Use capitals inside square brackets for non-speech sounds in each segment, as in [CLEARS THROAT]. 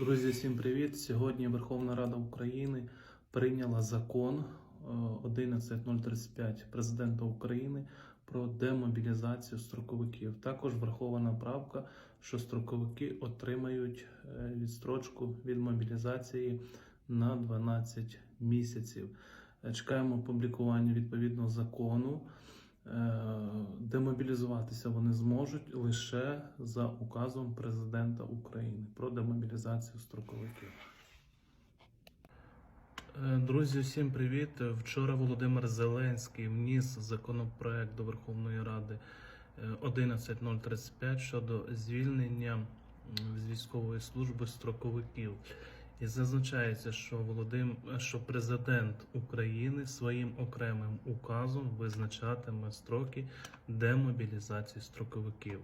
Друзі, всім привіт! Сьогодні Верховна Рада України прийняла закон е, 11035 президента України про демобілізацію строковиків. Також врахована правка, що строковики отримають е, відстрочку від мобілізації на 12 місяців. Е, Чекаємо опублікування відповідного закону. Е, Демобілізуватися вони зможуть лише за указом президента України про демобілізацію строковиків. Е, Друзі, всім привіт! Вчора Володимир Зеленський вніс законопроект до Верховної Ради е, 11035 щодо звільнення з військової служби строковиків. І зазначається, що Володим... що президент України своїм окремим указом визначатиме строки демобілізації строковиків.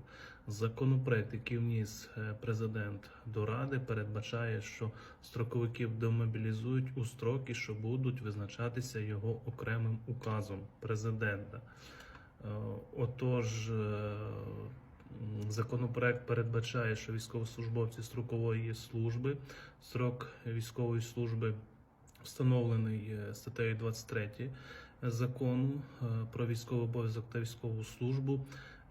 Законопроект, який вніс е, президент до Ради, передбачає, що строковиків демобілізують у строки, що будуть визначатися його окремим указом президента. Е, Отож, е, законопроект передбачає, що військовослужбовці строкової служби, строк військової служби встановлений е, статтею 23 закону е, про військовий обов'язок та військову службу.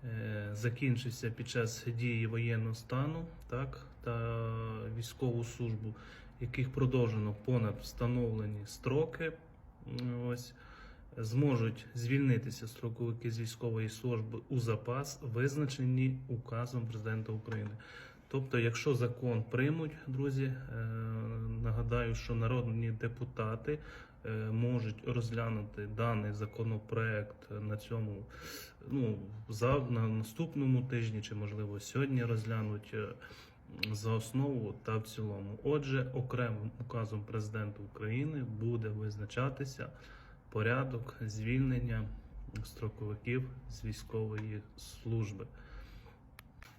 е, Закінчився під час дії воєнного стану, так та військову службу, яких продовжено понад встановлені строки. Ось зможуть звільнитися строковики з військової служби у запас, визначені указом президента України. Тобто, якщо закон приймуть, друзі, е, нагадаю, що народні депутати е, можуть розглянути даний законопроект на цьому, ну, за на наступному тижні, чи можливо сьогодні розглянуть. е, За основу та в цілому. Отже, окремим указом президента України буде визначатися порядок звільнення строковиків з військової служби.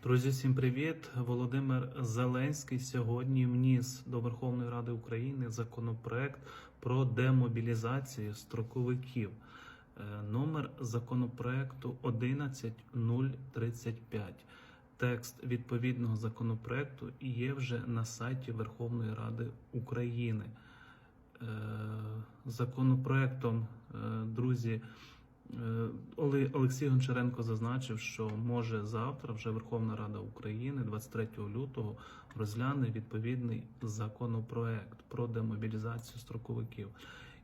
Друзі, всім привіт! Володимир Зеленський сьогодні вніс до Верховної Ради України законопроект про демобілізацію строковиків. Е, Номер законопроекту 11035. Текст відповідного законопроекту є вже на сайті Верховної Ради України. Е, Законопроектом, е, друзі, е, Олексій Гончаренко зазначив, що може завтра вже Верховна Рада України 23 лютого розгляне відповідний законопроект про демобілізацію строковиків.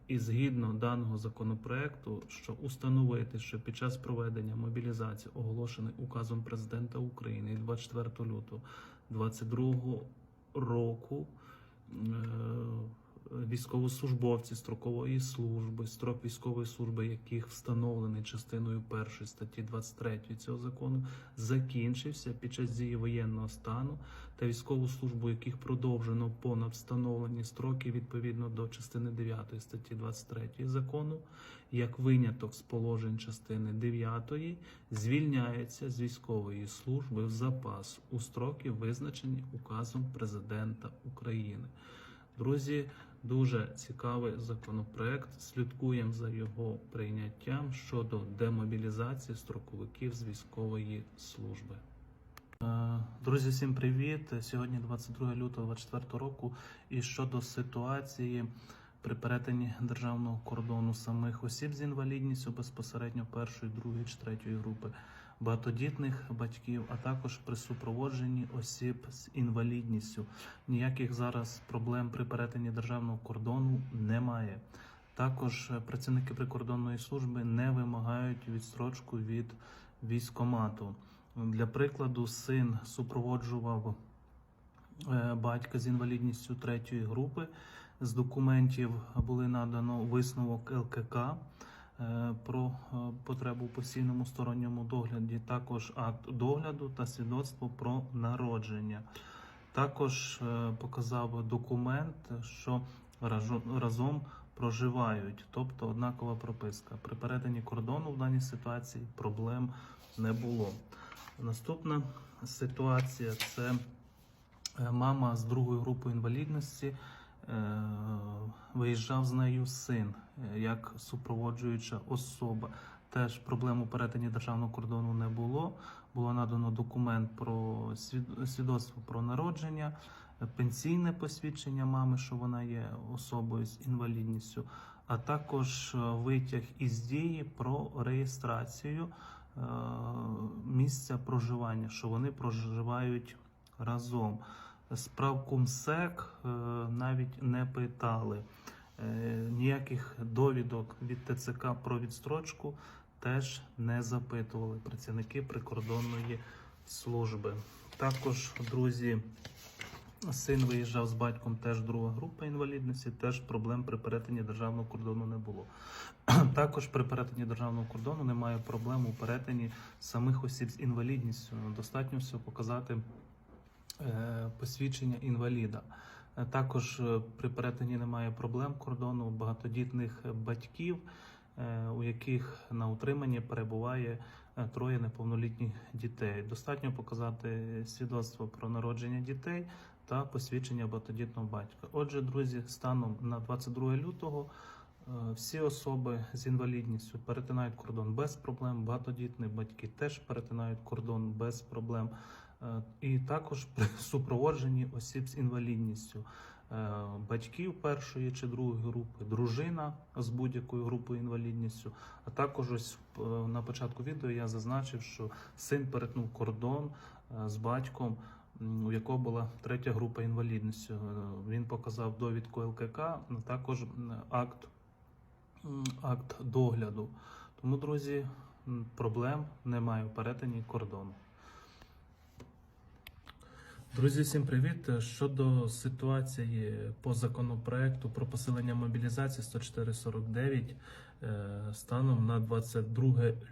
І згідно даного законопроекту, що установити, що під час проведення мобілізації, оголошений указом президента України 24 лютого 2022 року, військовослужбовці строкової служби, строк військової служби, яких встановлений частиною 1 статті 23 цього закону, закінчився під час дії воєнного стану та військову службу, яких продовжено понад встановлені строки відповідно до частини 9 статті 23 закону, як виняток з положень частини 9 звільняється з військової служби в запас у строки, визначені указом президента України. Друзі, дуже цікавий законопроект. Слідкуємо за його прийняттям щодо демобілізації строковиків з військової служби. Е, Друзі, всім привіт! Сьогодні 22 лютого 2024 року. І щодо ситуації при перетині державного кордону самих осіб з інвалідністю безпосередньо першої, другої чи третьої групи, багатодітних батьків, а також при супроводженні осіб з інвалідністю. Ніяких зараз проблем при перетині державного кордону немає. Також працівники прикордонної служби не вимагають відстрочку від військомату. Для прикладу, син супроводжував е, батька з інвалідністю третьої групи. З документів були надано висновок ЛКК е, про е, потребу в постійному сторонньому догляді, також акт догляду та свідоцтво про народження. Також е, показав документ, що разом проживають, тобто однакова прописка. При перетині кордону в даній ситуації проблем не було. Наступна ситуація це мама з другої групи інвалідності. Е, Виїжджав з нею син е, як супроводжуюча особа. Теж проблем у перетині державного кордону не було. Було надано документ про свідоцтво про народження. пенсійне посвідчення мами, що вона є особою з інвалідністю, а також е, витяг із дії про реєстрацію е, місця проживання, що вони проживають разом. Справку МСЕК е, навіть не питали. Е, Ніяких довідок від ТЦК про відстрочку теж не запитували працівники прикордонної служби. Також, друзі, син виїжджав з батьком, теж друга група інвалідності, теж проблем при перетині державного кордону не було. [CLEARS THROAT] Також при перетині державного кордону немає проблем у перетині самих осіб з інвалідністю. Достатньо всього показати посвідчення інваліда. Е, Також е, при перетині немає проблем кордону багатодітних батьків, е, у яких на утриманні перебуває е, троє неповнолітніх дітей. Достатньо показати свідоцтво про народження дітей та посвідчення багатодітного батька. Отже, друзі, станом на 22 лютого е, всі особи з інвалідністю перетинають кордон без проблем. Багатодітні батьки теж перетинають кордон без проблем. Е, І також при [LAUGHS] супроводженні осіб з інвалідністю. Е, Батьків першої чи другої групи, дружина з будь-якою групою інвалідністю. А також ось е, на початку відео я зазначив, що син перетнув кордон з батьком, у якого була третя група інвалідності. Е, Він показав довідку ЛКК, а також акт, акт догляду. Тому, друзі, проблем немає в перетині кордону. Друзі, всім привіт! Щодо ситуації по законопроекту про посилення мобілізації 10449 е, станом на 22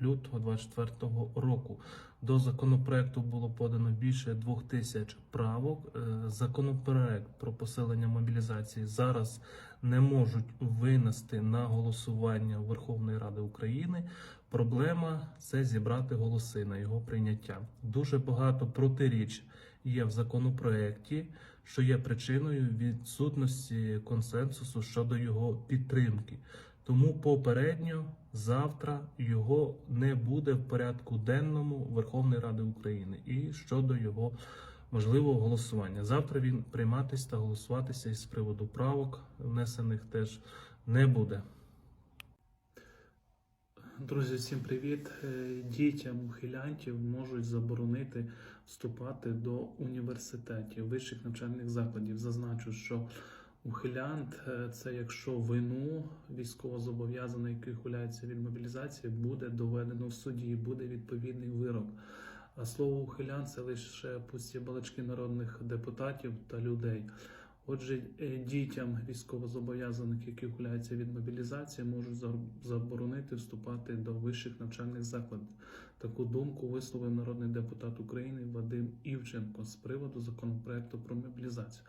лютого 2024 року. До законопроекту було подано більше двох тисяч правок. Е, Законопроект про посилення мобілізації зараз не можуть винести на голосування Верховної Ради України. Проблема це зібрати голоси на його прийняття. Дуже багато протиріч є в законопроекті, що є причиною відсутності консенсусу щодо його підтримки. Тому попередньо завтра його не буде в порядку денному Верховної Ради України і щодо його можливого голосування. Завтра він прийматись та голосуватися із приводу правок, внесених теж не буде. Друзі, всім привіт! Е, Дітям ухилянтів можуть заборонити вступати до університетів, вищих навчальних закладів. Зазначу, що ухилянт е, це якщо вину військовозобов'язаний, який ухиляється від мобілізації, буде доведено в суді, буде відповідний вирок. А слово ухилян це лише пусті балачки народних депутатів та людей. Отже, е, дітям військовозобов'язаних, які ухиляються від мобілізації, можуть заборонити вступати до вищих навчальних закладів. Таку думку висловив народний депутат України Вадим Івченко з приводу законопроекту про мобілізацію.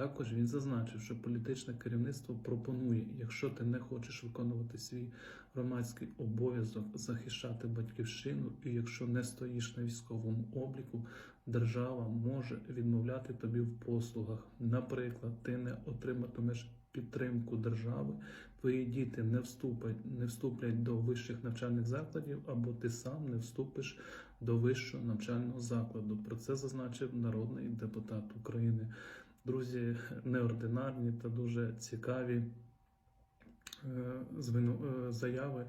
Також він зазначив, що політичне керівництво пропонує, якщо ти не хочеш виконувати свій громадський обов'язок захищати батьківщину, і якщо не стоїш на військовому обліку, держава може відмовляти тобі в послугах. Наприклад, ти не отриматимеш підтримку держави, твої діти не вступлять, не вступлять до вищих навчальних закладів, або ти сам не вступиш до вищого навчального закладу. Про це зазначив народний депутат України. Друзі, неординарні та дуже цікаві е, е, заяви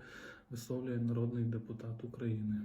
висловлює народний депутат України.